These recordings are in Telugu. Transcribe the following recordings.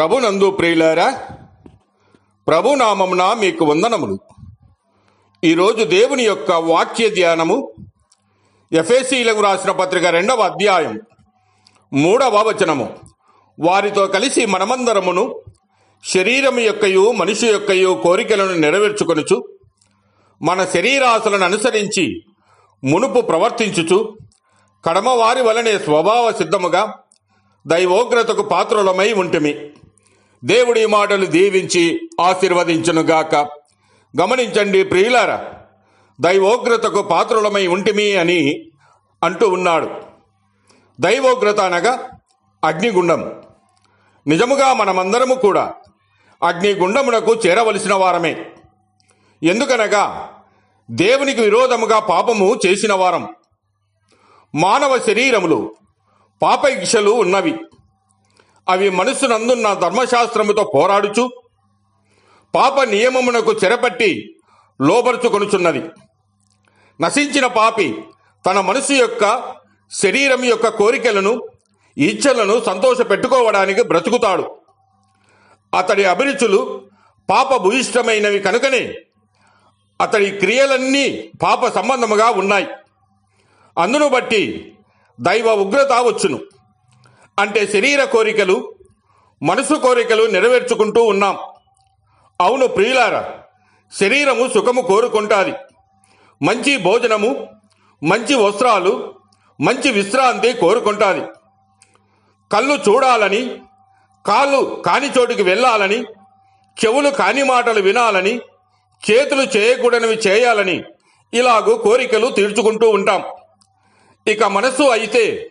ప్రభునందు ప్రియులారా ప్రభునామమున మీకు వందనములు. ఈరోజు దేవుని యొక్క వాక్య ధ్యానము ఎఫ్ఎసీలకు రాసిన పత్రిక రెండవ అధ్యాయం మూడవ వచనము. వారితో కలిసి మనమందరమును శరీరము యొక్కయు మనిషి యొక్కయు కోరికలను నెరవేర్చుకొనుచు మన శరీరాశలను అనుసరించి మునుపు ప్రవర్తించుచు కడమవారి వలనే స్వభావ సిద్ధముగా దైవోగ్రతకు పాత్రులమై ఉంటిమి. దేవుడి మాటలు దీవించి ఆశీర్వదించునుగాక. గమనించండి ప్రియులారా దైవోగ్రతకు పాత్రులమై ఉంటిమి అని అంటూ ఉన్నాడు. దైవోగ్రత అనగా అగ్నిగుండం. నిజముగా మనమందరము కూడా అగ్నిగుండమునకు చేరవలసిన వారమే. ఎందుకనగా దేవునికి విరోధముగా పాపము చేసిన వారం. మానవ శరీరములు పాపయిక్షలు ఉన్నవి. అవి మనసునందున్న ధర్మశాస్త్రముతో పోరాడుచు పాప నియమమునకు చెరపట్టి లోబరుచుకొనుచున్నది. నశించిన పాపి తన మనసు యొక్క శరీరం యొక్క కోరికలను ఇచ్చలను సంతోష పెట్టుకోవడానికి బ్రతుకుతాడు. అతడి అభిరుచులు పాప భూయిష్టమైనవి కనుకనే అతడి క్రియలన్నీ పాప సంబంధముగా ఉన్నాయి. అందును బట్టి దైవ ఉగ్రత వచ్చును. అంటే శరీర కోరికలు మనసు కోరికలు నెరవేర్చుకుంటూ ఉన్నాం. అవును ప్రియులారా శరీరము సుఖము కోరుకుంటాది. మంచి భోజనము మంచి వస్త్రాలు మంచి విశ్రాంతి కోరుకుంటాది. కళ్ళు చూడాలని కాళ్ళు కాని చోటుకి వెళ్ళాలని చెవులు కాని మాటలు వినాలని చేతులు చేయకూడనివి చేయాలని ఇలాగూ కోరికలు తీర్చుకుంటూ ఉంటాం. ఇక మనస్సు అయితే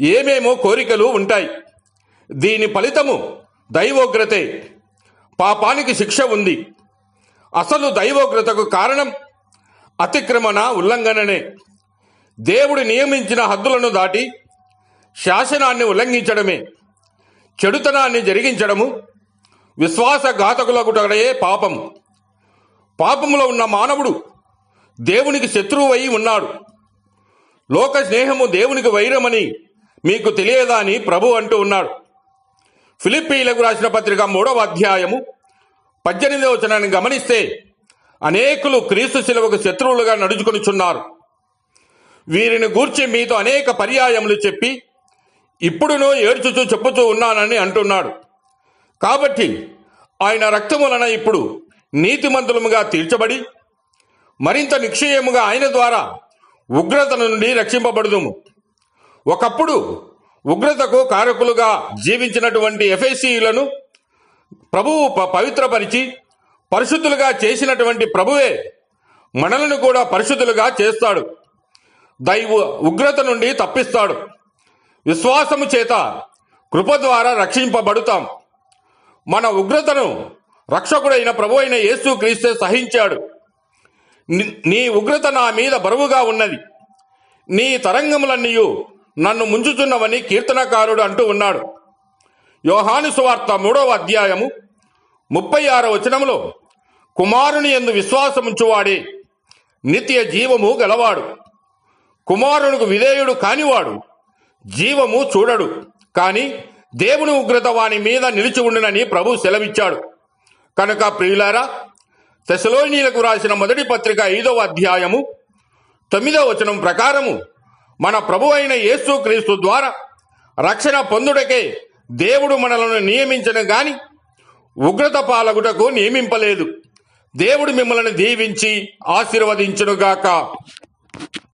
ఏమేమో కోరికలు ఉంటాయి. దీని ఫలితము దైవోగ్రతే. పాపానికి శిక్ష ఉంది. అసలు దైవోగ్రతకు కారణం అతిక్రమణ ఉల్లంఘననే. దేవుడు నియమించిన హద్దులను దాటి శాసనాన్ని ఉల్లంఘించడమే. చెడుతనాన్ని జరిగించడము విశ్వాసఘాతకులగుటయే పాపం పాపములో ఉన్న మానవుడు దేవునికి శత్రువు అయి ఉన్నాడు. లోక స్నేహము దేవునికి వైరమని మీకు తెలియదా అని ప్రభు అంటూ ఉన్నాడు. ఫిలిప్పీలకు రాసిన పత్రిక మూడవ అధ్యాయము పద్దెనిమిదవ వచనాన్ని గమనిస్తే అనేకులు క్రీస్తు శిలువకు శత్రువులుగా నడుచుకొనిచున్నారు వీరిని గూర్చి మీతో అనేక పర్యాయములు చెప్పి ఇప్పుడునూ ఏడ్చుచూ చెప్పుచూ ఉన్నానని అంటున్నాడు. కాబట్టి ఆయన రక్తం వలన ఇప్పుడు నీతిమంతులముగా తీర్చబడి మరింత నిక్షయముగా ఆయన ద్వారా ఉగ్రత నుండి రక్షింపబడుదుము. ఒకప్పుడు ఉగ్రతకు కారకులుగా జీవించినటువంటి ఎఫ్ఎస్సీలను ప్రభువు ప- పవిత్రపరిచి పరిశుద్ధులుగా చేసినటువంటి ప్రభువే మనలను కూడా పరిశుద్ధులుగా చేస్తాడు. దైవ ఉగ్రత నుండి తప్పిస్తాడు. విశ్వాసము చేత కృప ద్వారా రక్షింపబడుతాం. మన ఉగ్రతను రక్షకుడైన ప్రభు అయిన యేసు క్రీస్తే సహించాడు. నీ ఉగ్రత నా మీద బరువుగా ఉన్నది. నీ తరంగములన్నీయు నన్ను ముంచుచున్నవని కీర్తనకారుడు అంటూ ఉన్నాడు. యోహాను సువార్త మూడవ అధ్యాయము ముప్పై ఆరో వచనములో కుమారుని ఎందు విశ్వాసముంచువాడే నిత్య జీవము గలవాడు. కుమారునికి విధేయుడు కానివాడు జీవము చూడడు. కాని దేవుని ఉగ్రత వాని మీద నిలిచి ఉండునని ప్రభు సెలవిచ్చాడు. కనుక ప్రియులారా తెసలోనీలకు రాసిన మొదటి పత్రిక ఐదవ అధ్యాయము తొమ్మిదవ వచనం ప్రకారము మన ప్రభు అయిన యేసుక్రీస్తు ద్వారా రక్షణ పొందుటకే దేవుడు మనలను నియమించను గాని ఉగ్రత పాలగుటకు నియమింపలేదు. దేవుడు మిమ్మల్ని దీవించి ఆశీర్వదించునుగాక.